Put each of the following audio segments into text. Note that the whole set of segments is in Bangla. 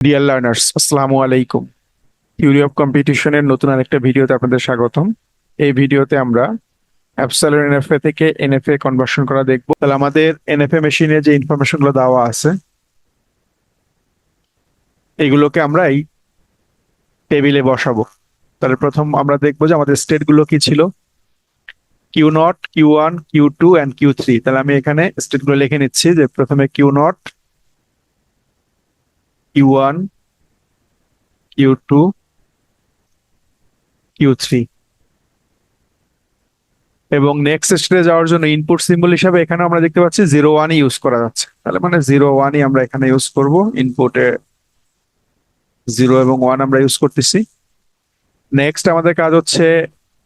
ডিয়ার লার্নার্স আসসালামু আলাইকুম। থিওরি অফ কম্পিটিশনের নতুন আরেকটা ভিডিওতে আপনাদের স্বাগতম। এই ভিডিওতে আমরা অ্যাপসাইলন এনএফএ থেকে এনএফএ কনভার্সন করা দেখব। তাহলে আমাদের এনএফএ মেশিনে যে ইনফরমেশনগুলো দেওয়া আছে, এগুলোকে আমরা এই টেবিলে বসাবো। তাহলে প্রথম আমরা দেখব যে আমাদের স্টেটগুলো কি ছিল। Q naught Q one Q two and Q three তাহলে আমি এখানে স্টেটগুলো লিখে নিচ্ছি যে প্রথমে Q naught Q one Q two Q three এবং নেক্সট স্টেজে যাওয়ার জন্য ইনপুট সিম্বল হিসাবে এখানে আমরা দেখতে পাচ্ছি জিরো ওয়ানই ইউজ করা যাচ্ছে। তাহলে মানে জিরো ওয়ানই আমরা এখানে ইউজ করব। ইনপুটে জিরো এবং ওয়ান আমরা ইউজ করতেছি। নেক্সট আমাদের কাজ হচ্ছে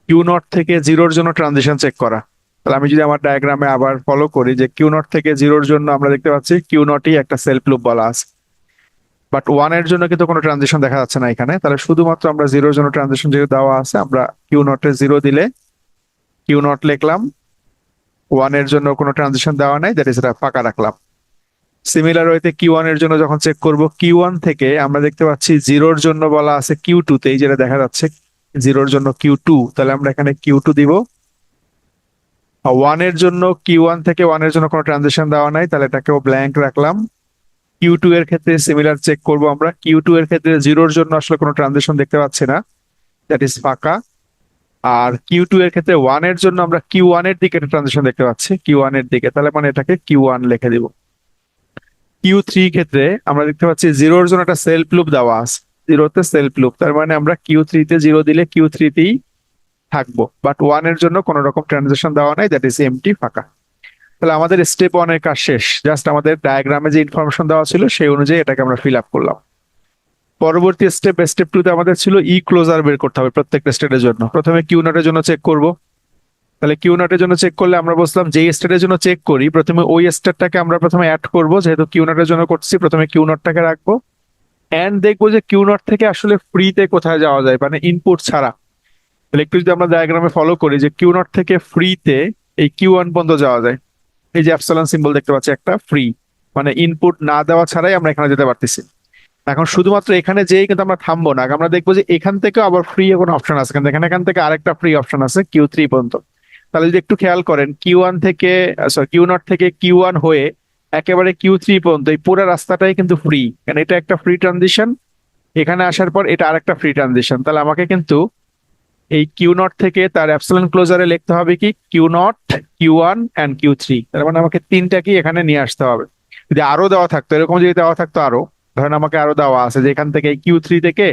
কিউ নট থেকে জিরোর জন্য ট্রানজিশন চেক করা। তাহলে আমি যদি আমার ডায়াগ্রামে আবার ফলো করি যে কিউ নট থেকে জিরোর জন্য আমরা দেখতে পাচ্ছি কিউ নটই একটা সেলফ লুপ বলা আছে। বাট ওয়ানের জন্য কিন্তু কোনো ট্রানজিশন দেখা যাচ্ছে না এখানে। তাহলে শুধুমাত্র আমরা জিরোর জন্য ট্রানজিশন যেহেতু দেওয়া আছে, আমরা কিউ নটে জিরো দিলে কিউ নট লিখলাম। ওয়ানের জন্য কোনো ট্রানজিশন দেওয়া নাই দ্যাট ইজ এটা ফাঁকা রাখলাম। সিমিলার ওয়েতে কিউ ওয়ানের জন্য যখন চেক করব কিউ ওয়ান থেকে আমরা দেখতে পাচ্ছি জিরোর জন্য বলা আছে কিউ টু তে, এই যেটা দেখা যাচ্ছে জিরোর জন্য কিউ টু তাহলে আমরা এখানে কিউ টু দিব। ওয়ানের জন্য কিউ ওয়ান থেকে ওয়ানের জন্য কোনো ট্রানজেকশন দেওয়া নাই, তাহলে এটাকেও ব্ল্যাঙ্ক রাখলাম। কিউ টু এর ক্ষেত্রে সিমিলার চেক করব আমরা। কিউ টু এর ক্ষেত্রে জিরোর জন্য আসলে কোনো ট্রানজিশন দেখতে পাচ্ছি না। দ্যাট ইজ ফাঁকা। আর কিউ টু এর ক্ষেত্রে ওয়ানের জন্য আমরা কিউ ওয়ানের দিকে ট্রানজিশন দেখতে পাচ্ছি। কিউ ওয়ানের দিকে। তাহলে মানে এটাকে কিউ ওয়ান লিখে দিব। কিউ থ্রি ক্ষেত্রে আমরা দেখতে পাচ্ছি জিরোর জন্য একটা সেলফ লুপ দেওয়া আছে। জিরোতে সেলফ লুপ তার মানে আমরা কিউ থ্রিতে জিরো দিলে কিউ থ্রিতেই থাকব। বাট ওয়ানের জন্য কোনো রকম ট্রানজেকশন দেওয়া নাই। দ্যাট ইজ এমটি ফাঁকা। তাহলে আমাদের স্টেপ ওয়ানের কাজ শেষ। জাস্ট আমাদের ডায়াগ্রামে যে ইনফরমেশন দেওয়া ছিল, সেই অনুযায়ী এটাকে আমরা ফিল আপ করলাম। পরবর্তী স্টেপ স্টেপ টু তে আমাদের ছিল ই ক্লোজার বের করতে হবে প্রত্যেকটা স্টেটের জন্য। প্রথমে কিউ নটের জন্য চেক করব। তাহলে কিউ নটের জন্য চেক করলে আমরা বলছিলাম যে স্টেটের জন্য চেক করি, প্রথমে ওই স্টেটটাকে আমরা প্রথমে অ্যাড করব। যেহেতু কিউ নটের জন্য করছি, প্রথমে কিউ নটটাকে রাখব। অ্যান্ড দেখব যে কিউ নট থেকে আসলে ফ্রিতে কোথায় যাওয়া যায় মানে ইনপুট ছাড়া। তাহলে একটু যদি আমরা ডায়াগ্রামে ফলো করি যে কিউ নট থেকে ফ্রিতে এই কিউ ওয়ান পর্যন্ত যাওয়া যায়। এই যে অ্যাপসালন সিম্বল দেখতে পাচ্ছি, একটা ফ্রি মানে ইনপুট না দেওয়া ছাড়াই আমরা এখানে যেতে পারতেছি। এখন শুধুমাত্র এখানে যেই কিন্তু আমরা থামবো না, আমরা দেখব যে এখান থেকে আবার ফ্রি কোনো অপশন আছে, কিন্তু এখানে এখান থেকে আরেকটা ফ্রি অপশন আছে কিউ থ্রি পর্যন্ত। তাহলে যদি একটু খেয়াল করেন কিউ ওয়ান থেকে সরি কিউ নট থেকে কিউ ওয়ান হয়ে একেবারে কিউ থ্রি পর্যন্ত, এই পুরো রাস্তাটাই কিন্তু ফ্রি কারণ এটা একটা ফ্রি ট্রানজিশন এখানে আসার পর এটা আরেকটা ফ্রি ট্রানজিশন তাহলে আমাকে কিন্তু এই কিউ নট থেকে তার অ্যাপসিলন ক্লোজারে লিখতে হবে কি? Q naught, Q one and Q three. তার মানে আমাকে তিনটাকেই এখানে নিয়ে আসতে হবে। যদি আরও দেওয়া থাকতো, এরকম যদি দেওয়া থাকতো আরও, ধরেন আমাকে আরও দেওয়া আছে, যে এখান থেকে কিউ থ্রি থেকে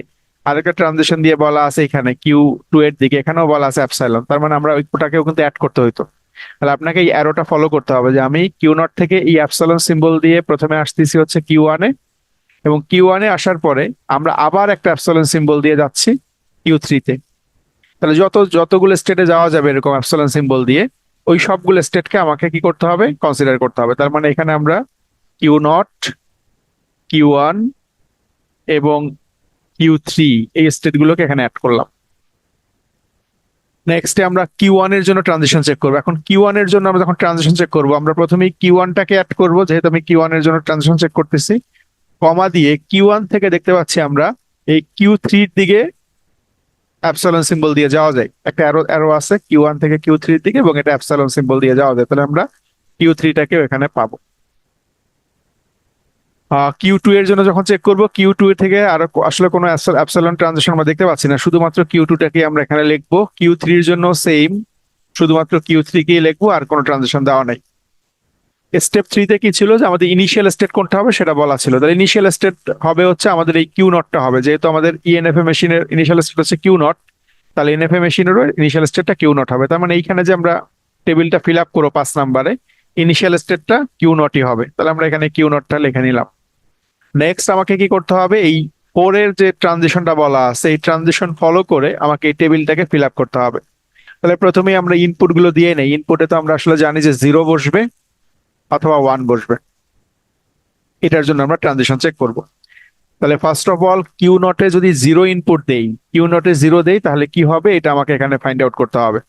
আরেকটা ট্রানজিশন দিয়ে বলা আছে এখানে, কিউ টু এর দিকে, এখানেও বলা আছে অ্যাপসাইলন তার মানে আমরা ওইটাকেও কিন্তু অ্যাড করতে হইতো। তাহলে আপনাকে এই অ্যারোটা ফলো করতে হবে, যে আমি কিউ নট থেকে এই অ্যাপসাইলন সিম্বল দিয়ে প্রথমে আসতেছি হচ্ছে কিউ ওয়ানে এবং কিউ ওয়ানে আসার পরে আমরা আবার একটা অ্যাপসাইলন সিম্বল দিয়ে যাচ্ছি কিউ থ্রিতে তাহলে যত, যতগুলো স্টেটে যাওয়া যাবে এরকম অ্যাপসাইলন সিম্বল দিয়ে, ওই সবগুলো স্টেটকে আমাকে কি করতে হবে? কনসিডার করতে হবে। তার মানে এখানে আমরা কিউ নট কিউ ওয়ান এবং কিউ থ্রি এই স্টেটগুলোকে এখানে অ্যাড করলাম। নেক্সটে আমরা কিউ এর জন্য ট্রানজিশন চেক করব। এখন কিউ এর জন্য আমরা যখন ট্রানজিশন চেক করব, আমরা প্রথমেই কিউ ওয়ানটাকে অ্যাড করব। যেহেতু আমি কিউ এর জন্য ট্রানজিশন চেক করতেছি কমা দিয়ে কিউ ওয়ান থেকে দেখতে পাচ্ছি আমরা এই কিউ থ্রির দিকে অ্যাপসালন সিম্বল দিয়ে যাওয়া যায়। একটা অ্যারো অ্যারো আছে কিউ ওয়ান থেকে কিউ থ্রির দিকে এবং এটা অ্যাপসালন সিম্বল দিয়ে যাওয়া যায়। তাহলে আমরা কিউ থ্রিটাকেও এখানে পাবো। কিউ টু এর জন্য যখন চেক করব কিউ টু থেকে আর আসলে কোনো অ্যাপসালন ট্রানজেকশন আমরা দেখতে পাচ্ছি না। শুধুমাত্র কিউ টুটাকে আমরা এখানে লিখব। কিউ থ্রির জন্য সেম শুধুমাত্র কিউ থ্রি কেই লিখব, আর কোনো ট্রানজেকশন দেওয়া নাই। স্টেপ থ্রিতে কি ছিল যে আমাদের ইনিশিয়াল স্টেট কোনটা হবে সেটা বলা ছিল। তাহলে ইনিশিয়াল স্টেট হবে হচ্ছে আমাদের এই কিউ নটটা হবে। যেহেতু আমাদের ইএনএফএ মেশিনের ইনিশিয়াল স্টেট হচ্ছে কিউ নট তাহলে এনএফএ মেশিনেরও ইনিশিয়াল স্টেটটা কিউ নট হবে। তার মানে এইখানে যে আমরা টেবিলটা ফিল আপ করব পাঁচ নাম্বারে ইনিশিয়াল স্টেটটা কিউ নটই হবে। তাহলে আমরা এখানে কিউ নটটা লিখে নিলাম। নেক্সট আমাকে কি করতে হবে? এই পরের যে ট্রানজিশনটা বলা আছে, এই ট্রানজিশন ফলো করে আমাকে এই টেবিলটাকে ফিল আপ করতে হবে। তাহলে প্রথমেই আমরা ইনপুটগুলো দিয়ে নেই। ইনপুটে তো আমরা আসলে জানি যে জিরো বসবে। অথবা ওয়ান বসবে। এটার জন্য আমরা ট্রানজিশন চেক করব। তাহলে ফার্স্ট অফ অল কিউ নটে যদি জিরো ইনপুট দেই কিউ নটে জিরো দেই, তাহলে কি হবে? এটা আমাকে এখানে ফাইন্ড আউট করতে হবে।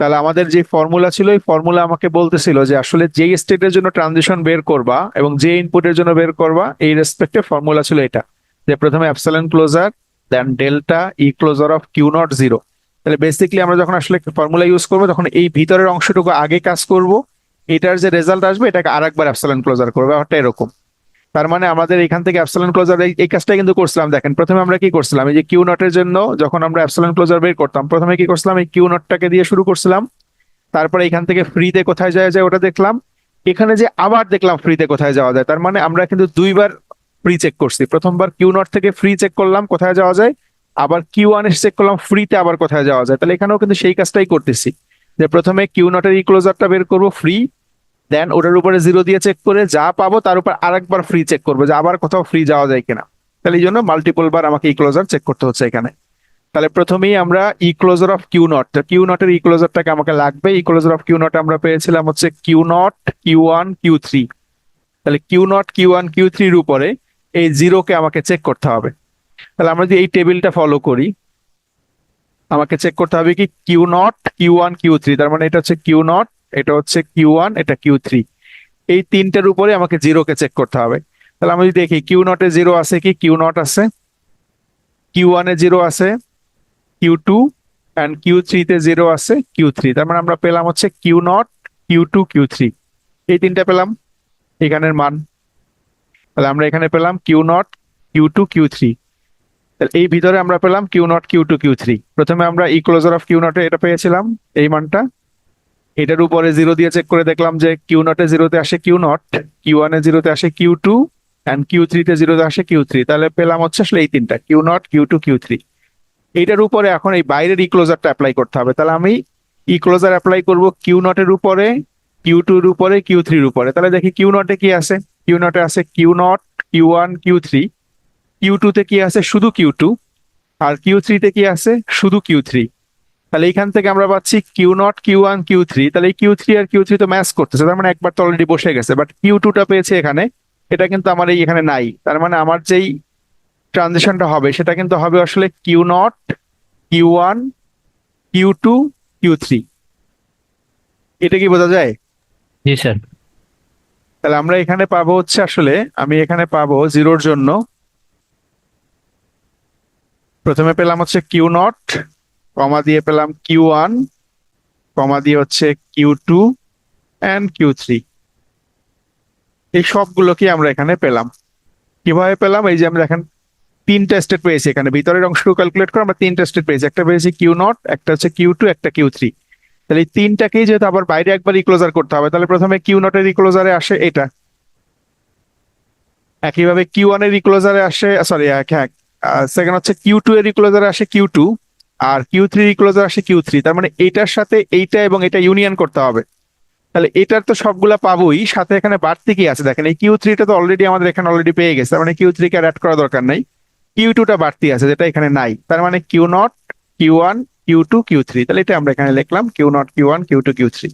তাহলে আমাদের যে ফর্মুলা ছিল, এই ফর্মুলা আমাকে বলতেছিল যে আসলে যেই স্টেটের জন্য ট্রানজিশন বের করবা এবং যে ইনপুটের জন্য বের করবা, এই রেসপেক্টে ফর্মুলা ছিল এটা। যে প্রথমে epsilon closure then delta E closure of Q naught zero তাহলে বেসিক্যালি আমরা যখন আসলে ফর্মুলা ইউজ করব, তখন এই ভিতরের অংশটুকু আগে কাজ করব এটার যে রেজাল্ট আসবে, এটাকে আরেকবার অ্যাপসালন ক্লোজার করবে, ব্যাপারটা এরকম। তার মানে আমাদের এখান থেকে অ্যাপসালন ক্লোজার এই কাজটা কিন্তু করছিলাম। দেখেন, প্রথমে আমরা কি করছিলাম? এই যে কিউ নটের জন্য যখন আমরা অ্যাপসালন ক্লোজার বের করতাম, প্রথমে কি করছিলাম? এই কিউ নটটাকে দিয়ে শুরু করছিলাম। তারপরে এখান থেকে ফ্রিতে কোথায় যাওয়া যায় ওটা দেখলাম। এখানে যে আবার দেখলাম ফ্রিতে কোথায় যাওয়া যায়, তার মানে আমরা কিন্তু দুইবার ফ্রি চেক করছি। প্রথমবার কিউ নট থেকে ফ্রি চেক করলাম, কোথায় যাওয়া যায়? আবার কিউ ওয়ান এসে চেক করলাম ফ্রিতে আবার কোথায় যাওয়া যায়? তাহলে এখানেও কিন্তু সেই কাজটাই করতেছি। যে প্রথমে কিউ নটের ই ক্লোজারটা বের করব ফ্রি দেন ওটার উপরে জিরো দিয়ে চেক করে যা পাবো তার উপর আরেকবার ফ্রি চেক করব যে আবার কোথাও ফ্রি যাওয়া যায় কিনা। তাহলে এই জন্য মাল্টিপল বার আমাকে ই ক্লোজার চেক করতে হচ্ছে এখানে। তাহলে প্রথমেই আমরা E closure of Q naught Q নটের E ক্লোজারটাকে আমাকে লাগবে। E closure of Q naught আমরা পেয়েছিলাম হচ্ছে Q naught Q one Q three তাহলে Q naught Q one Q থ্রির উপরে এই জিরোকে আমাকে চেক করতে হবে। তাহলে আমরা যদি এই টেবিলটা ফলো করি আমাকে চেক করতে হবে কি Q naught Q one Q three তার মানে এটা হচ্ছে কিউ নট এটা হচ্ছে কিউ ওয়ান এটা কিউ থ্রি এই তিনটার উপরে আমাকে জিরোকে চেক করতে হবে। তাহলে আমি যদি দেখি কিউ নটে জিরো আছে কি? কিউ নট আছে। কিউ ওয়ানে জিরো আছে কিউ টু অ্যান্ড কিউ থ্রিতে জিরো আছে কিউ থ্রি তার মানে আমরা পেলাম হচ্ছে Q naught Q two Q three এই তিনটা পেলাম, এখানের মান। তাহলে আমরা এখানে পেলাম Q naught Q two Q three এই ভিতরে আমরা পেলাম Q naught, Q two, Q three. প্রথমে আমরা ই ক্লোজার অফ কিউ নটে এটা পেয়েছিলাম, এই মানটা। এটার উপরে জিরো দিয়ে চেক করে দেখলাম যে কিউ নটে জিরোতে আসে কিউ নট, কিউ ওয়ানে জিরোতে আসে কিউ টু অ্যান্ড কিউ থ্রিতে জিরোতে আসে কিউ থ্রি। তাহলে পেলাম হচ্ছে আসলে এই তিনটা, Q naught, Q two, Q three. এইটার উপরে এখন এই বাইরের ই ক্লোজারটা অ্যাপ্লাই করতে হবে। তাহলে আমি ই ক্লোজার অ্যাপ্লাই করব কিউ নটের উপরে, কিউ টুর উপরে, কিউ থ্রির উপরে। তাহলে দেখি কিউ নটে কি আছে কিউ নটে আছে Q naught, Q one, Q three. Q টুতে কি আছে? শুধু কিউ টু আর কিউ থ্রিতে কি আছে? শুধু কিউ থ্রি তাহলে এইখান থেকে আমরা পাচ্ছি Q naught Q one Q three তাহলে কিউ থ্রি আর কিউ থ্রি তো ম্যাচ করতেছে তার মানে একবার তো অলরেডি বসে গেছে। বাট কিউ টুটা পেয়েছে এখানে এটা কিন্তু আমার এই এখানে নাই। তার মানে আমার যেই ট্রানজেকশনটা হবে সেটা কিন্তু হবে আসলে Q naught Q one Q two Q three এটা কি বোঝা যায়? জি স্যার। তাহলে আমরা এখানে পাবো হচ্ছে আসলে আমি এখানে পাবো জিরোর জন্য প্রথমে পেলাম হচ্ছে কিউ নট, কমা দিয়ে পেলাম কিউ ওয়ান, কমা দিয়ে হচ্ছে Q two and Q three. এই সবগুলোকে আমরা এখানে পেলাম। কীভাবে পেলাম? এই যে আমরা দেখেন তিনটা স্টেট পেয়েছি এখানে। ভিতরের অংশটুকু ক্যালকুলেট করে আমরা তিনটা স্টেট পেয়েছি। একটা পেয়েছি কিউ নট, একটা হচ্ছে কিউ টু, একটা কিউ থ্রি। তাহলে এই তিনটাকেই যেহেতু আবার বাইরে একবার ইক্লোজার করতে হবে, তাহলে প্রথমে কিউ নটের ইক্লোজারে আসে এটা। একইভাবে কিউ ওয়ানের ইক্লোজারে আসে সরি হ্যাঁ সেকেন্ড হচ্ছে কিউ টু এর ইক্লোজারে আসে কিউ টু আর কিউ থ্রি ইক্লোজার আসে কিউ থ্রি তার মানে এইটার সাথে এইটা এবং এটা ইউনিয়ন করতে হবে। তাহলে এটার তো সবগুলা পাবোই, সাথে এখানে বাড়তি কি আছে? দেখেন এই কিউ থ্রিটা তো অলরেডি আমাদের এখানে অলরেডি পেয়ে গেছে, তার মানে কিউ থ্রি কে অ্যাড করা দরকার নাই। কিউ টুটা বাড়তি আছে, যেটা এখানে নাই। তার মানে Q naught Q one Q two Q three তাহলে এটা আমরা এখানে লিখলাম Q naught Q one Q two Q three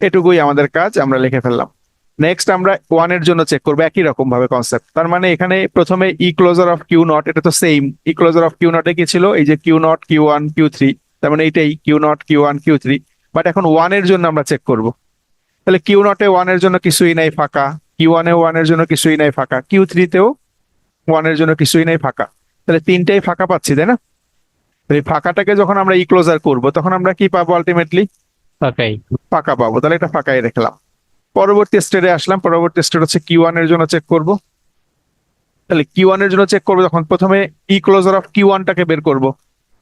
এটুকুই আমাদের কাজ, আমরা লিখে ফেললাম। নেক্সট আমরা ওয়ানের জন্য চেক করব একই রকম ভাবে কনসেপ্ট তার মানে এখানে প্রথমে E closure of Q naught এটা তো same E closure of Q নটে কি ছিল? এই যে Q naught Q one Q three তার মানে এইটাই Q naught Q one Q three but এখন ওয়ানের জন্য আমরা চেক করব। তাহলে কিউ নটে ওয়ানের জন্য কিছুই নাই ফাঁকা। কিউ ওয়ানে ওয়ানের জন্য কিছুই নাই ফাঁকা। কিউ থ্রিতেও ওয়ানের জন্য কিছুই নাই ফাঁকা। তাহলে তিনটাই ফাঁকা পাচ্ছি তাই না? এই ফাঁকাটাকে যখন আমরা ই ক্লোজার করব তখন আমরা কি পাবো আলটিমেটলি পাকাই ফাঁকা পাবো। তাহলে এটা ফাঁকাই রাখলাম। পরবর্তী স্টেটে আসলাম। পরবর্তী স্টেট হচ্ছে কিউ ওয়ানের জন্য চেক করব। তাহলে কিউ ওয়ানের জন্য চেক করব তখন প্রথমে ই ক্লোজার অফ কিউ ওয়ানটাকে বের করব।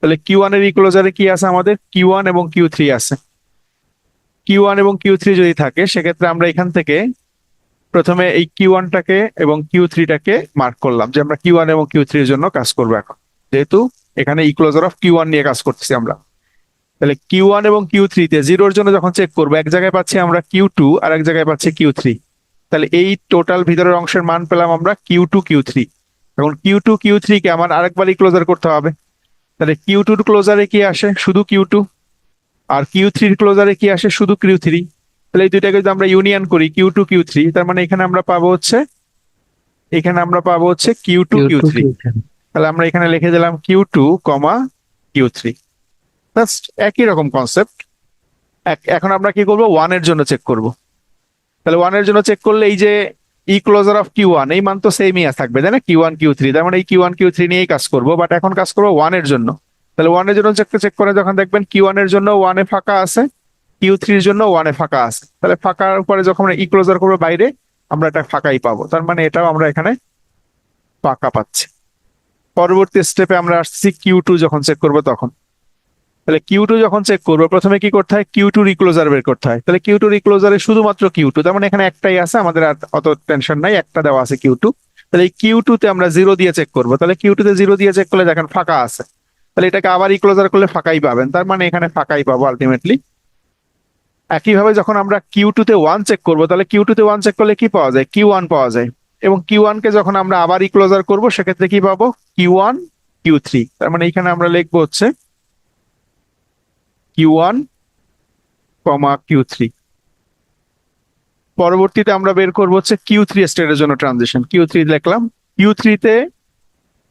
তাহলে কিউ ওয়ানের ই ক্লোজারে কি আছে আমাদের? কিউ ওয়ান এবং কিউ থ্রি আছে। কিউ ওয়ান এবং কিউ থ্রি যদি থাকে, সেক্ষেত্রে আমরা এখান থেকে প্রথমে এই কিউ ওয়ানটাকে এবং কিউ থ্রিটাকে মার্ক করলাম যে আমরা কিউ ওয়ান এবং কিউ থ্রির জন্য কাজ করব এখন। যেহেতু এখানে E closure of Q one নিয়ে কাজ করতেছি আমরা। তাহলে কিউ ওয়ান এবং কিউ থ্রিতে জিরোর জন্য যখন চেক করব এক জায়গায় পাচ্ছি আমরা কিউ টু আর এক জায়গায় পাচ্ছি কিউ থ্রি তাহলে এই টোটাল ভিতরের অংশের মান পেলাম আমরা কিউ টু কিউ থ্রি এখন কিউ টু কিউ থ্রি কে আমার আরেকবারই ক্লোজার করতে হবে। তাহলে কিউ টুর ক্লোজারে কি আসে? শুধু কিউ টু আর কিউ থ্রির ক্লোজারে কি আসে? শুধু কিউ থ্রি তাহলে এই দুইটাকে যদি আমরা ইউনিয়ন করি কিউ টু কিউ থ্রি তার মানে এখানে আমরা পাবো হচ্ছে এখানে আমরা পাবো হচ্ছে কিউ টু কিউ থ্রি তাহলে আমরা এখানে লিখে দিলাম Q two comma Q three just একই রকম কনসেপ্ট এখন আমরা কি করব? ওয়ানের জন্য চেক করব। তাহলে ওয়ানের জন্য চেক করলে এই যে E closure of Q one এই মান তো সেমই থাকবে, তাই না? কিউ ওয়ান কিউ থ্রি তার মানে এই কিউ ওয়ান কিউ থ্রি নিয়েই কাজ করব বাট এখন কাজ করব ওয়ানের জন্য। তাহলে ওয়ানের জন্য চেক চেক করে যখন দেখবেন কিউ ওয়ানের জন্য ওয়ানে ফাঁকা আছে কিউ থ্রির জন্য ওয়ানে ফাঁকা আছে। তাহলে ফাঁকার উপরে যখন আমরা ই ক্লোজার করব বাইরে, আমরা এটা ফাঁকাই পাবো। তার মানে এটাও আমরা এখানে ফাঁকা পাচ্ছি। পরবর্তী স্টেপে আমরা আসছি কিউ টু যখন চেক করব তখন। তাহলে কিউ টু যখন চেক করব, প্রথমে কি করতে হয়? কিউ টু রিক্লোজার বের করতে হয়। তাহলে কিউ টু রিক্লোজারে শুধুমাত্র কিউ টু তার মানে এখানে একটাই আছে, আমাদের আর অত টেনশন নাই, একটা দেওয়া আছে কিউ টু তাহলে এই কিউ টু তে আমরা জিরো দিয়ে চেক করব। তাহলে কিউ টু তে জিরো দিয়ে চেক করলে দেখেন ফাঁকা আছে। তাহলে এটাকে আবার ইক্লোজার করলে ফাঁকাই পাবেন। তার মানে এখানে ফাঁকাই পাবো আলটিমেটলি একইভাবে যখন আমরা কিউ টু তে ওয়ান চেক করব, তাহলে কিউ টু তে ওয়ান চেক করলে কি পাওয়া যায়? কিউ ওয়ান পাওয়া যায়। এবং কিউ ওয়ান কে যখন আমরা আবার ইক্লোজার করব, সেক্ষেত্রে কি পাবো? কিউ ওয়ান কিউ থ্রি তার মানে এখানে আমরা লিখব হচ্ছে ওয়ান কমা কিউ থ্রি পরবর্তীতে আমরা বের করব হচ্ছে কিউ থ্রি স্টেটের জন্য ট্রানজিশন কিউ থ্রি লিখলাম কিউ থ্রিতে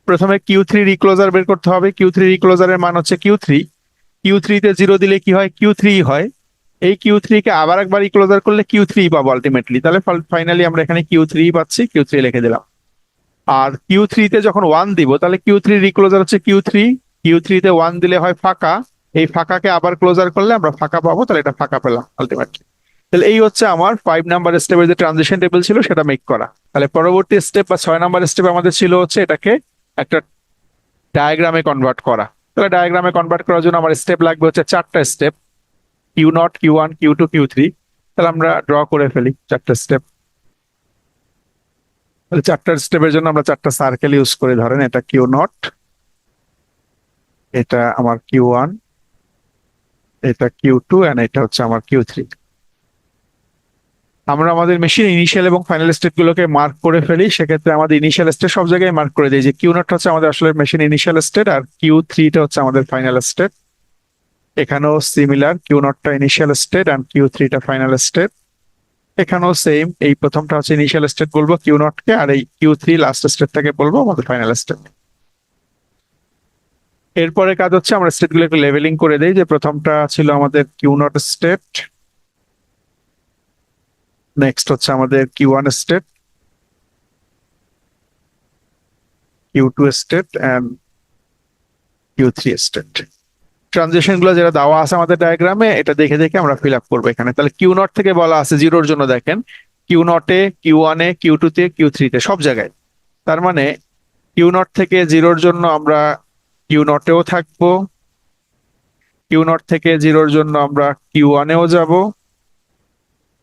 প্রথমে কিউ থ্রি রিক্লোজার বের করতে হবে কিউ থ্রি রিক্লোজারের মান হচ্ছে কিউ থ্রি কিউ থ্রিতে জিরো দিলে কি হয় কিউ থ্রি হয় এই কিউ থ্রি কে আবার একবার ইক্লোজার করলে কিউ থ্রি পাবো আলটিমেটলি তাহলে ফাইনালি আমরা এখানে কিউ থ্রি পাচ্ছি কিউ থ্রি লিখে দিলাম আর কিউ থ্রিতে যখন ওয়ান দিব তাহলে কিউ থ্রি রিক্লোজার হচ্ছে কিউ থ্রি কিউ থ্রিতে ওয়ান দিলে হয় ফাঁকা এই ফাঁকাকে আবার ক্লোজার করলে আমরা ফাঁকা পাবো, তাহলে এটা ফাঁকা পেলাম আলটিমেটলি তাহলে এই হচ্ছে আমার ফাইভ নাম্বার স্টেপের যে ট্রানজিশন টেবিল ছিল সেটা মেক করা। তাহলে পরবর্তী স্টেপ বা ছয় নাম্বার স্টেপ আমাদের ছিল হচ্ছে এটাকে একটা ডায়াগ্রামে কনভার্ট করা। তাহলে ডায়াগ্রামে কনভার্ট করার জন্য আমার স্টেপ লাগবে হচ্ছে চারটা step Q naught Q one Q two Q three তাহলে আমরা ড্র করে ফেলি চারটা স্টেপ তাহলে চারটা স্টেপের জন্য আমরা চারটা সার্কেল ইউজ করে। ধরেন এটা কিউ নট এটা আমার কিউ ওয়ান এটা কিউ টু এন্ড এটা হচ্ছে আমার কিউ থ্রি আমরা আমাদের মেশিন ইনিশিয়াল এবং ফাইনাল স্টেট গুলোকে মার্ক করে ফেলি, সেক্ষেত্রে আমাদের ইনিশিয়াল স্টেট সব জায়গায় মার্ক করে দিই যে কিউ নট হচ্ছে আমাদের আসলে মেশিন ইনিশিয়াল স্টেট আর কিউ থ্রিটা হচ্ছে আমাদের ফাইনাল স্টেট এখানেও সিমিলার কিউ নটটা ইনিশিয়াল স্টেট অ্যান্ড কিউ থ্রিটা ফাইনাল স্টেট এখানেও সেম এই প্রথমটা হচ্ছে ইনিশিয়াল স্টেট বলব কিউ নটকে আর এই কিউ থ্রি লাস্ট স্টেটটাকে বলব আমাদের ফাইনাল স্টেট এরপরে কাজ হচ্ছে আমরা স্টেটগুলো একটু লেভেলিং করে দেই, যে প্রথমটা ছিল আমাদের কিউ নট স্টেট নেক্সট হচ্ছে আমাদের Q one state Q two state and Q three state ট্রানজেকশনগুলো যেটা দেওয়া আছে আমাদের ডায়াগ্রামে এটা দেখে দেখে আমরা ফিল আপ করব এখানে। তাহলে কিউ নট থেকে বলা আছে জিরোর জন্য দেখেন। কিউ নটে কিউ ওয়ানে কিউ টু তে কিউ থ্রিতে সব জায়গায়। তার মানে কিউ নট থেকে জিরোর জন্য আমরা কিউ নটেও থাকব। কিউ নট থেকে জিরোর জন্য আমরা কিউ ওয়ানেও যাব।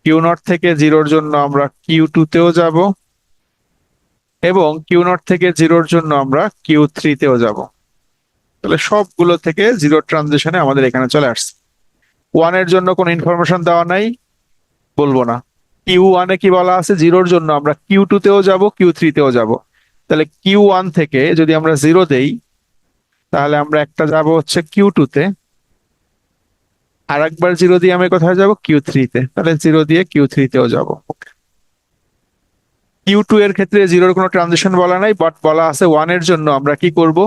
কিউ নট থেকে জিরোর জন্য আমরা কিউ টু তেও যাব। এবং কিউ নট থেকে জিরোর জন্য আমরা কিউ থ্রিতেও যাব। তাহলে সবগুলো থেকে জিরো ট্রানজিশনে আমাদের এখানে চলে আসছে। ওয়ানের জন্য কোনো ইনফরমেশন দেওয়া নাই, বলব না। কিউ ওয়ানে কি বলা আছে? জিরোর জন্য আমরা কিউ টু তেও যাব কিউ থ্রিতেও যাব। তাহলে কিউ ওয়ান থেকে যদি আমরা জিরো দেই তাহলে আমরা একটা যাব হচ্ছে কিউ টু তে। আর একবার জিরো দিয়ে আমি কোথায় যাব? কিউ থ্রিতে তাহলে জিরো দিয়ে কিউ থ্রিতেও যাব। কিউ টু এর ক্ষেত্রে জিরোর কোনো ট্রানজিশন বলা নাই বাট বলা আছে ওয়ানের জন্য আমরা কি করব?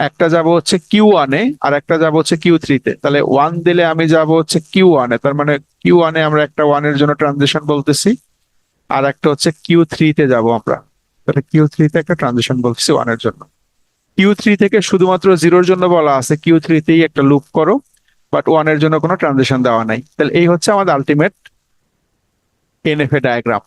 একটা যাব হচ্ছে কিউ ওয়ানে আর একটা যাব হচ্ছে কিউ থ্রিতে তাহলে ওয়ান দিলে আমি যাব হচ্ছে কিউ ওয়ানে তার মানে কিউ ওয়ানে আমরা একটা ওয়ানের জন্য ট্রানজিশন বলতেছি, আর একটা হচ্ছে কিউ থ্রিতে যাব আমরা। তাহলে কিউ থ্রিতে একটা ট্রানজিশন বলতেছি ওয়ানের জন্য। কিউ থ্রি থেকে শুধুমাত্র জিরোর জন্য বলা আছে। কিউ থ্রিতেই একটা লুপ করো বাট ওয়ানের জন্য কোনো ট্রানজেকশন দেওয়া নাই। তাহলে এই হচ্ছে আমাদের আলটিমেট এনএফএ ডায়াগ্রাম